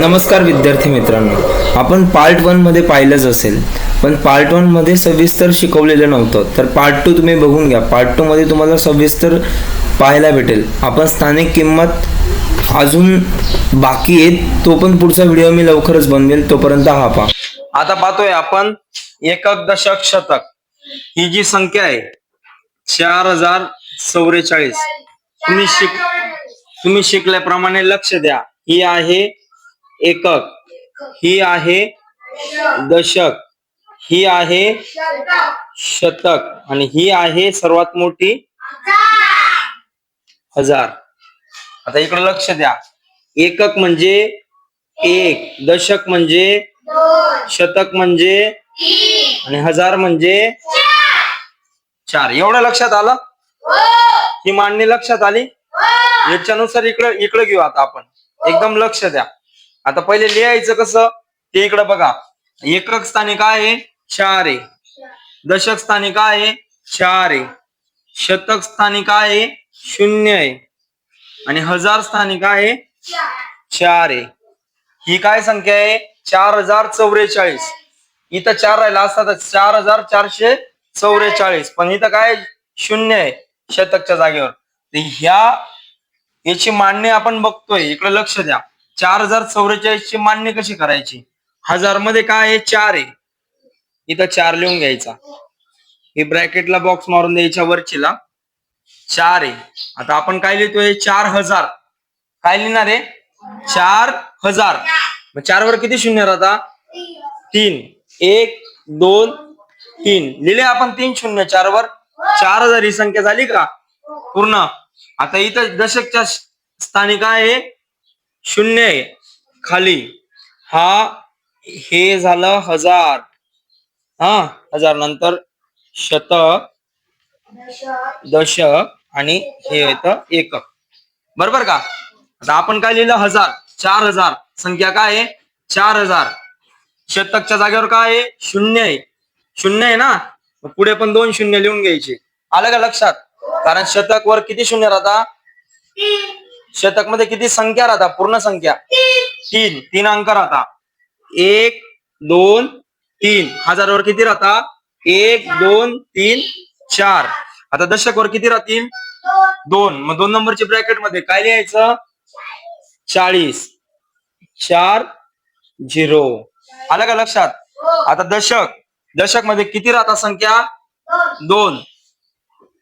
नमस्कार विद्यार्थी मित्रांनो. आपण पार्ट वनमध्ये पाहिलंच असेल. पण पार्ट वनमध्ये सविस्तर शिकवलेलं नव्हतं. तर पार्ट टू तुम्ही बघून घ्या. पार्ट टू मध्ये तुम्हाला सविस्तर पाहायला भेटेल. आपण स्थानिक किंमत अजून बाकी आहेत तो पण पुढचा व्हिडिओ मी लवकरच बनवेल. तोपर्यंत हा पा आता पाहतोय आपण एकक दशक शतक. ही जी संख्या आहे चार हजार चौवेचाळीस. तुम्ही शिक तुम्ही शिकल्याप्रमाणे लक्ष द्या. ही आहे एकक. ही आहे दशक. ही आहे शतक. आणि ही आहे सर्वात मोठी हजार. आता इकडे लक्ष द्या. एकक म्हणजे एक दशक म्हणजे शतक म्हणजे आणि हजार म्हणजे चार. एवढं लक्षात आलं? ही मांडणी लक्षात आली? याच्यानुसार इकडे इकडे घेऊ आता आपण. एकदम लक्ष द्या. आता पहिले लिहायचं कसं? ते इकडं बघा. एकक स्थानी काय आहे? चार आहे दशक स्थानी काय आहे? चार आहे शतक स्थानी काय आहे? शून्य आहे. आणि हजार स्थानी काय आहे? चार आहे. ही काय संख्या आहे? चार हजार चौवेचाळीस. इथं चार राहिला असतात चार हजार चारशे चौवेचाळीस. पण इथं काय? शून्य आहे शतकच्या जागेवर. तर ह्या याची मांडणी आपण बघतोय. इकडे लक्ष द्या. चार हजार चौवेचाळीस ची मान्य कशी करायची? हजारमध्ये काय आहे? चार आहे. इथं चार लिहून घ्यायचा. हे ब्रॅकेटला बॉक्स मारून द्यायच्या वरचीला. चार आहे. आता आपण काय लिहितोय? चार हजार. काय लिहिणार आहे? चार हजार. मग चार वर किती शून्य राहता तीन. एक दोन तीन. लिहिले आपण तीन शून्य चार वर चार हजार ही संख्या झाली का? पूर्ण. आता इथं दशकच्या स्थानी काय आहे. शून्य आहे. खाली. हा हे झालं हजार. हा हजार नंतर शतक दश आणि हे येतं एकक बरोबर का? आता आपण काय लिहिलं? हजार. चार हजार. संख्या काय आहे? चार हजार. शतकच्या जागेवर काय आहे? शून्य आहे. शून्य आहे ना? पुढे पण दोन शून्य लिहून घ्यायचे. आलं का लक्षात? कारण शतक वर किती शून्य राहता? शतकमध्ये किती संख्या राहता? पूर्ण संख्या. तीन. तीन अंक राहता. एक दोन तीन. हजारावर किती राहता? एक दोन तीन चार. आता दशकवर किती राहतील? दोन. मग दोन नंबरच्या ब्रॅकेटमध्ये काय लिहायचं? चाळीस. चार झिरो. आलं का लक्षात? आता दशक. दशकमध्ये किती राहता संख्या? दोन.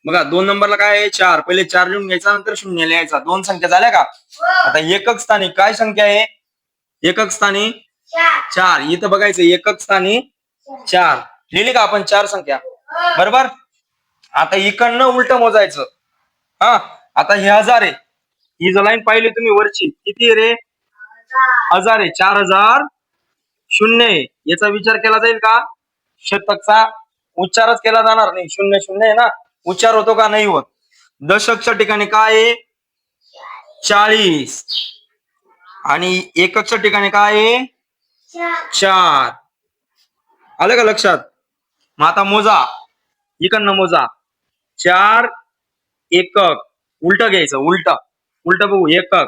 बघा दोन नंबरला काय आहे? चार. पहिले चार लिहून घ्यायचा नंतर शून्य लिहायचा. दोन संख्या झाल्या का? आता एकक स्थानी काय संख्या आहे? एकक स्थानी चार. इथं बघायचं एकक स्थानी चार. लिहिली का आपण चार संख्या? बरोबर? आता इकडनं उलट मोजायचं. हा? आता हे हजार आहे. ही जर लाईन पाहिली तुम्ही वरची किती आहे रे? हजार आहे. चार हजार शून्य आहे. याचा विचार केला जाईल का? शतकचा उच्चारच केला जाणार नाही. शून्य शून्य आहे ना? उच्चार होतो का? नाही होत. दशकच्या ठिकाणी काय आहे? चाळीस. आणि एककच्या ठिकाणी काय आहे? चार. आलं का लक्षात? मग आता मोजा. इकडनं मोजा. चार एकक. उलट घ्यायचं उलट. उलट बघू. एकक.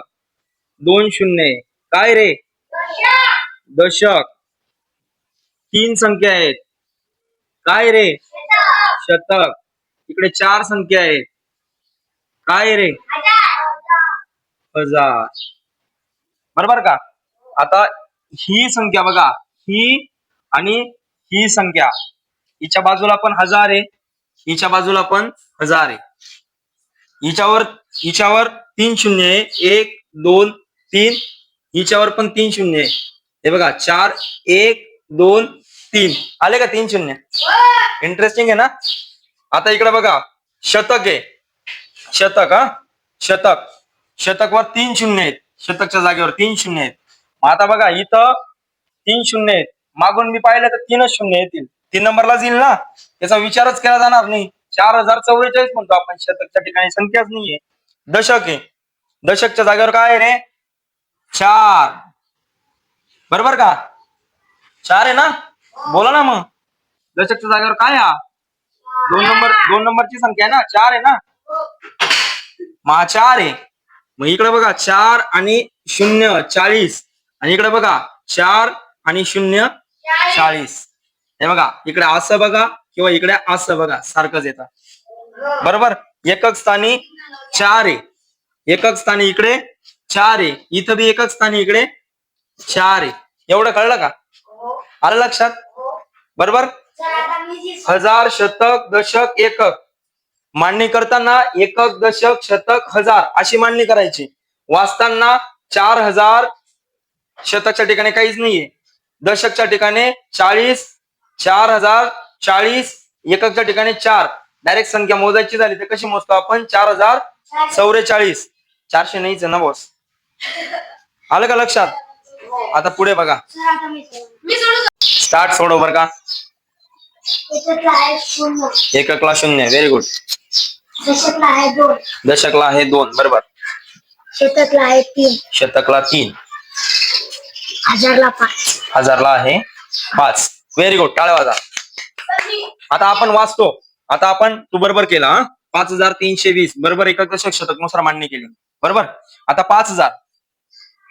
दोन शून्य. काय रे? दशक. तीन संख्या आहेत. काय रे? शतक. इकडे चार संख्या आहेत. काय रे? हजार. बरोबर का? आता ही संख्या बघा. ही आणि ही संख्या. हिच्या बाजूला पण हजार आहे. हिच्या बाजूला पण हजार आहे. हिच्यावर हिच्यावर तीन शून्य आहे. एक दोन तीन. हिच्यावर पण तीन शून्य आहे. हे बघा चार एक दोन तीन. आले का तीन शून्य? इंटरेस्टिंग आहे ना? आता इकडे बघा. शतक आहे. शतक हा? शतक. शतकवर तीन शून्य आहेत. शतकच्या जागेवर तीन शून्य आहेत. मग आता बघा इथं तीन शून्य आहेत. मागून मी पाहिलं तर तीनच शून्य येतील. तीन नंबरलाच येईल ना? त्याचा विचारच केला जाणार नाही. चार हजार चौवेचाळीस म्हणतो आपण. शतकच्या ठिकाणी संख्याच नाहीये. दशक आहे. दशकच्या जागेवर काय आहे रे? चार. बरोबर का? चार आहे ना? बोला ना मग. दशकच्या जागेवर काय हा? दोन नंबर दोन नंबरची संख्या आहे ना? चार आहे ना? महा चार आहे. मग इकडे बघा चार आणि शून्य चाळीस. आणि इकडे बघा चार आणि शून्य चाळीस. हे बघा इकडे असं बघा किंवा इकडे असं बघा सारखंच येतं. बरोबर? एकक स्थानी चार आहे. एकक स्थानी इकडे चार आहे. इथं बी एकक स्थानी इकडे चार आहे. एवढं कळलं का? आलं लक्षात? बरोबर? हजार शतक दशक एकक. मांडणी करताना एकक दशक शतक हजार अशी मांडणी करायची. वाचताना चार हजार शतकच्या ठिकाणी काहीच नाहीये. दशकच्या ठिकाणी चाळीस चार हजार चाळीस एककच्या ठिकाणी चार. डायरेक्ट संख्या मोजायची झाली तर कशी मोजतो आपण? चार हजार चौवेचाळीस चारशे नाहीच ना बॉस. आलं का लक्षात? आता पुढे बघा. स्टार्ट सोडव बर का. एककला शून्य व्हेरी गुड दशकला आहे दोन दशकला आहे दोन बरोबर. शतकला आहे तीन. शतकला तीन. हजारला पाच. हजारला आहे पाच. व्हेरी गुड टाळ्या वाजा. आता आपण वाचतो. आता आपण तू बरोबर केला हा? पाच हजार तीनशे वीस. बरोबर एकक दशक शतकनुसार मांडणी केली. बरोबर? आता पाच हजार.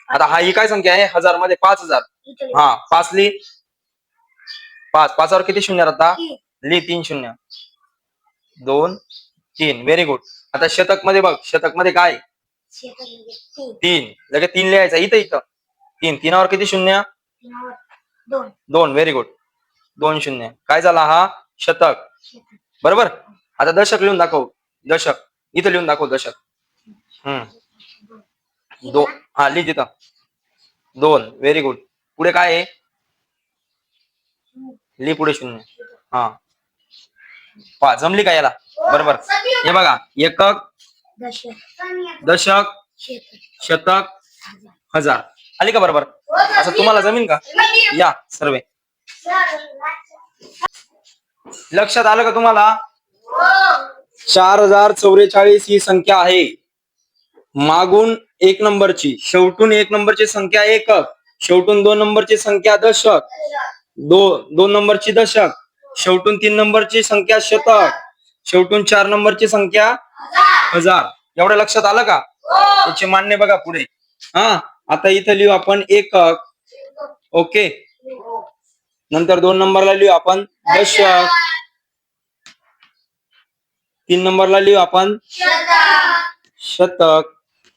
आता हा ही काय संख्या आहे? हजारमध्ये पाच हजार. हा पाच ली पाच पाचावर किती शून्य राहता? ली तीन शून्य. दोन तीन. व्हेरी गुड आता शतकमध्ये बघ शतकमध्ये काय तीन. तीन. लगेच तीन लिहायचं इथं इथं. तीन. तीनावर किती शून्य? दोन. दोन. व्हेरी गुड दोन शून्य. काय झाला हा? शतक. शतक. बरोबर? आता दशक लिहून दाखव. दशक. इथं लिहून दाखव दशक. हम्म. दो हा लिह तिथं. दोन. व्हेरी गुड पुढे काय आहे? लिह पुढे शून्य. हा. पा जमली का याला? बरोबर. हे बघा एकक दशक शतक हजार हजार. आली का बरोबर? असं तुम्हाला जमीन का? या सर्वे. लक्षात आलं का तुम्हाला? चार हजार चौवेचाळीस ही संख्या आहे. मागून एक नंबरची शेवटून एक नंबरची संख्या एकक शेवटून दोन नंबरची संख्या दशक. दो दोन नंबरची दशक शेवटून तीन नंबरची संख्या शतक शेवटून चार नंबरची संख्या हजार. एवढं लक्षात आलं का? त्याचे मान्य बघा पुढे. हा आता इथं लिहू आपण एकक. ओके. नंतर दोन नंबरला लिहू आपण दशक. तीन नंबरला लिहू आपण शतक.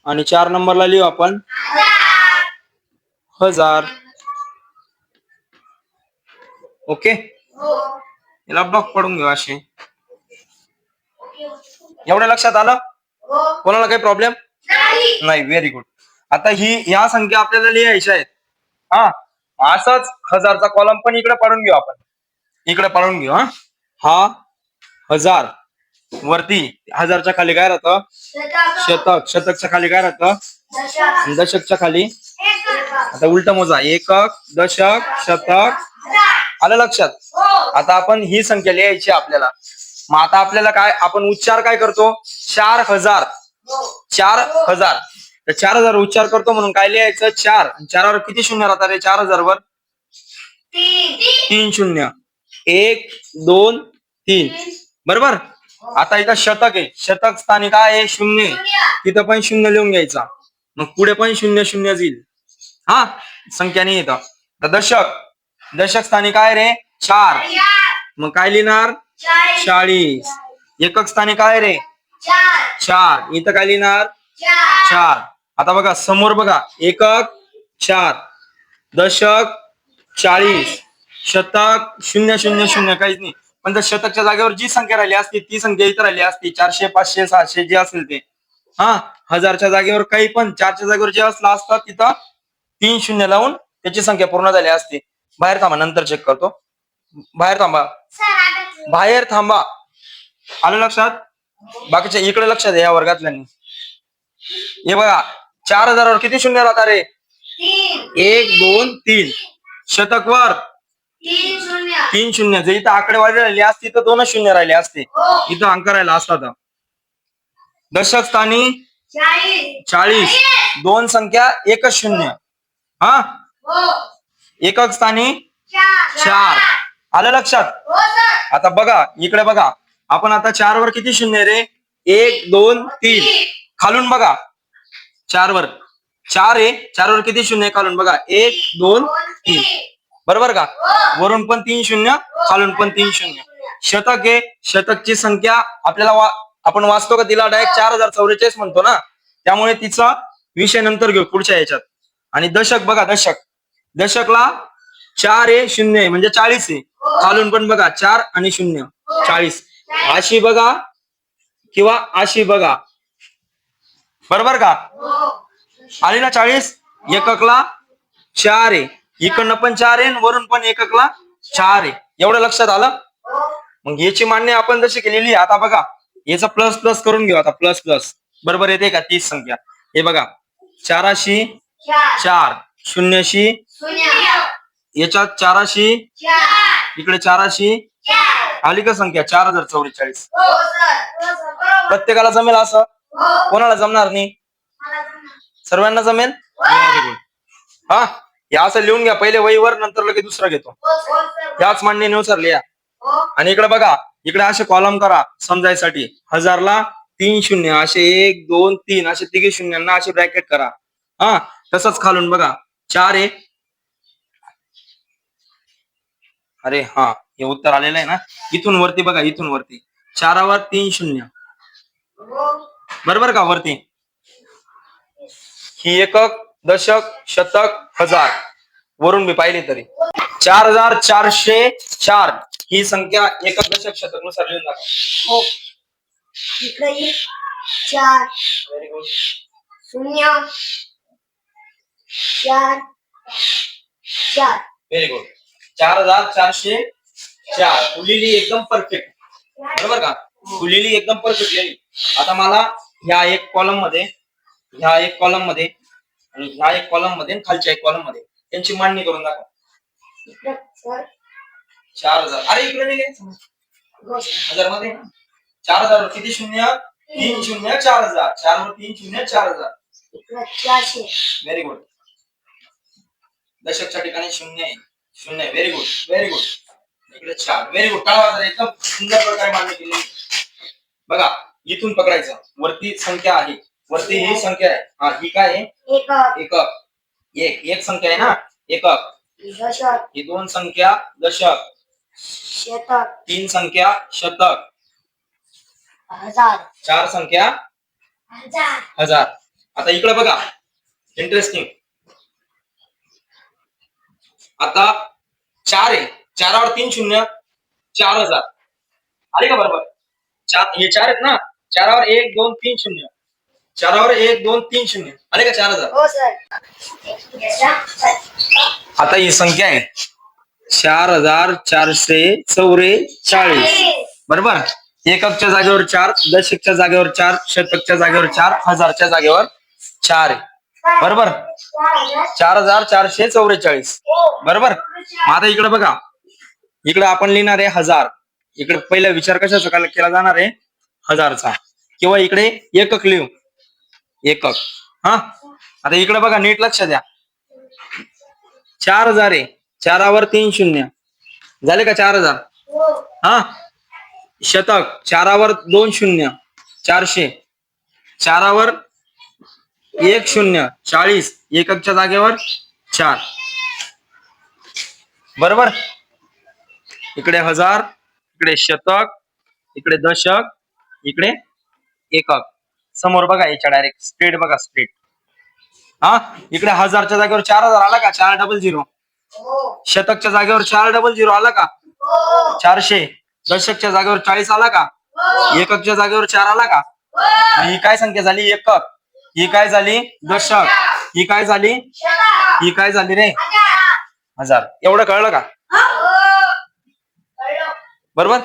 आणि चार नंबरला लिहू आपण हजार. ओके? याला ब्लॉक पडून घेऊ असे एवढं लक्षात आलं? कोणाला काही प्रॉब्लेम नाही व्हेरी गुड आता ही या संख्या आपल्याला लिहायच्या आहेत. हा? असाच हजारचा कॉलम पण इकडे पाडून घेऊ आपण. इकडे पाडून घेऊ हा? हा हजार वरती. हजारच्या खाली काय राहतं? शतक. शतकच्या खाली काय राहतं? दशकच्या खाली. आता उलट मोजा. एकक दशक शतक आलं लक्षात? आता आपण ही संख्या लिहायची आपल्याला. मग आता आपल्याला काय आपण उच्चार काय करतो? चार हजार. चार हजार. तर चार हजार उच्चार करतो म्हणून काय लिहायचं? चार. चारावर किती शून्य राहतात रे? चार हजार वर तीन शून्य. एक दोन तीन. बरोबर? आता इथं शतक आहे. शतक स्थानी काय आहे? शून्य. तिथं पण शून्य लिहून घ्यायचा. मग पुढे पण शून्य शून्य येईल. हा? संख्या नाही येतं दशक. दशक स्थानी काय रे? चार. मग काय लिहिणार? चाळीस. एकक स्थानी काय रे? चार. इथं काय लिहिणार? चार. आता बघा समोर बघा. एकक चार. दशक चाळीस. शतक शून्य शून्य शून्य. काहीच नाही. पण जर शतकच्या जागेवर जी संख्या राहिली असती ती संख्या इथं राहिली असती. चारशे पाचशे सहाशे जे असेल ते. हा? हजारच्या जागेवर काही पण चारच्या जागेवर जे असलं असतं तिथं तीन शून्य लावून त्याची संख्या पूर्ण झाली असती. बाहेर थांबा नंतर चेक करतो. बाहेर थांबा. बाहेर थांबा. आलं लक्षात? बाकीच्या इकडे लक्षात या वर्गातल्यांनी. हे बघा चार हजारावर किती शून्य राहतात रे? एक दोन तीन. शतकवर तीन शून्य. जर इथं आकडेवारी राहिली असती तर दोनच शून्य राहिले असते. इथं अंक राहिला असता दशक स्थानी चाळीस. दोन संख्या एकच शून्य. हा. एकक स्थानी चार. आलं लक्षात? आता बघा इकडे बघा. आपण आता चार वर किती शून्य रे? एक दोन तीन. खालून बघा. चार वर चार आहे. चारवर किती शून्य आहे खालून? बघा. एक दोन तीन. बरोबर का? वरून पण तीन शून्य खालून पण तीन शून्य. शतक आहे. शतकची संख्या आपल्याला वा- आपण वाचतो का तिला? डायरेक्ट चार हजार चौवेचाळीस म्हणतो ना? त्यामुळे तिचा विषय नंतर घेऊ पुढच्या याच्यात. आणि दशक बघा दशक. दशकला चार ए शून्य आहे म्हणजे चाळीस आहे खालून पण बघा चार आणि शून्य चाळीस. अशी बघा किंवा अशी बघा. बरोबर का? आली ना चाळीस? एककला चार आहे इकडनं पण चार आहे वरून पण एककला चार आहे एवढं लक्षात आलं? मग याची मान्य आपण जशी केलेली आता बघा. याचा प्लस प्लस करून घेऊ आता प्लस प्लस बरोबर येते का? तीस संख्या. हे बघा. चाराशी चार चार. शून्यशी. शून्य. याच्यात चाराशी. चार. इकडे चाराशी. चार. आली का संख्या चार हजार चौवेचाळीस. हो हो प्रत्येकाला जमेल असं? हो. कोणाला जमणार नाही. सर्वांना जमेल. हा. हे असं लिहून घ्या. पहिले वहीवर नंतर लगेच दुसरा घेतो. याच मांडणीनुसार लिहा. आणि इकडे बघा इकडे असे कॉलम करा समजायसाठी. हजारला तीन शून्य असे एक दोन तीन असे तिघे शून्यांना असे ब्रॅकेट करा. हा तसंच खालून बघा. चार आहे. अरे हा हे उत्तर आलेलं आहे ना? इथून वरती बघा इथून वरती. चारावर तीन शून्य. बरोबर का वरती? ही एकक दशक शतक हजार. वरून मी पाहिले तरी. चार हजार चारशे चार. ही संख्या एकक दशक शतकनुसार लिहून दाखवा. हो. चार. शून्य. चार. चार. व्हेरी गुड चार हजार चारशे चार. फुलेली एकदम परफेक्ट बरोबर का? फुलेली एकदम परफेक्ट लिहिली आता मला ह्या एक कॉलममध्ये ह्या एक कॉलममध्ये आणि ह्या एक कॉलममध्ये आणि खालच्या एक कॉलममध्ये त्यांची मांडणी करून दाखवा. चार. हजार. अरे इकडे नाही हजारमध्ये चार हजार किती शून्य? तीन शून्य चार हजार. चार वर तीन शून्य चार हजार. व्हेरी गुड दशकच्या ठिकाणी शून्य आहे. शून्य व्हेरी गुड व्हेरी गुड इकडे चार व्हेरी गुड टाळा. एकदम सुंदर प्रकारे मांडणी केली. बघा इथून पकडायचं. वरती संख्या आहे. वरती ही संख्या आहे. हा ही काय आहे? एक एकक. एक एक संख्या आहे ना? एकक. दशक. ही दोन संख्या दशक. शतक. तीन संख्या शतक. हजार. चार संख्या हजार. हजार. आता इकडे बघा. इंटरेस्टिंग आता चार आहे. चारावर तीन शून्य चार हज़ार. आले का बरोबर? चार हे चार आहेत ना? चारावर एक दोन तीन शून्य. चारावर एक दोन तीन शून्य. आले का चार हज़ार? आता ही संख्या आहे. चार हज़ार चारशे चौवेचाळीस. बरोबर? एककच्या जागेवर चार दशकच्या जागेवर चार शतकच्या जागेवर चार हजारच्या जागेवर चार आहे. बरोबर. चार हजार चारशे चौवेचाळीस. बरोबर. मग आता इकडे बघा. इकडे आपण लिहिणार आहे हजार. इकडे पहिला विचार कशाचा केला- जाणार आहे? हजारचा. किंवा इकडे एकक लिहू. एकक. हा? आता इकडे बघा नीट लक्ष द्या. चार हजार आहे. चारावर तीन शून्य. झाले का चार हजार? हा? शतक. चारावर दोन शून्य. चारशे. चारावर एक शून्य. चाळीस. एककच्या जागेवर चार. बरोबर? इकडे हजार इकडे शतक इकडे दशक इकडे एकक. समोर बघा याच्या डायरेक्ट स्ट्रेट बघा स्ट्रेट हा? इकडे हजारच्या जागेवर चार हजार आला का? चार डबल झिरो शतकच्या जागेवर चार डबल झिरो आला का? चारशे. दशकच्या जागेवर चाळीस आला का? एककच्या जागेवर चार आला का? आणि ही काय संख्या झाली? एकक. ही काय झाली? दशक. ही काय झाली? ही काय झाली रे? हजार. एवढं कळलं का? बरोबर?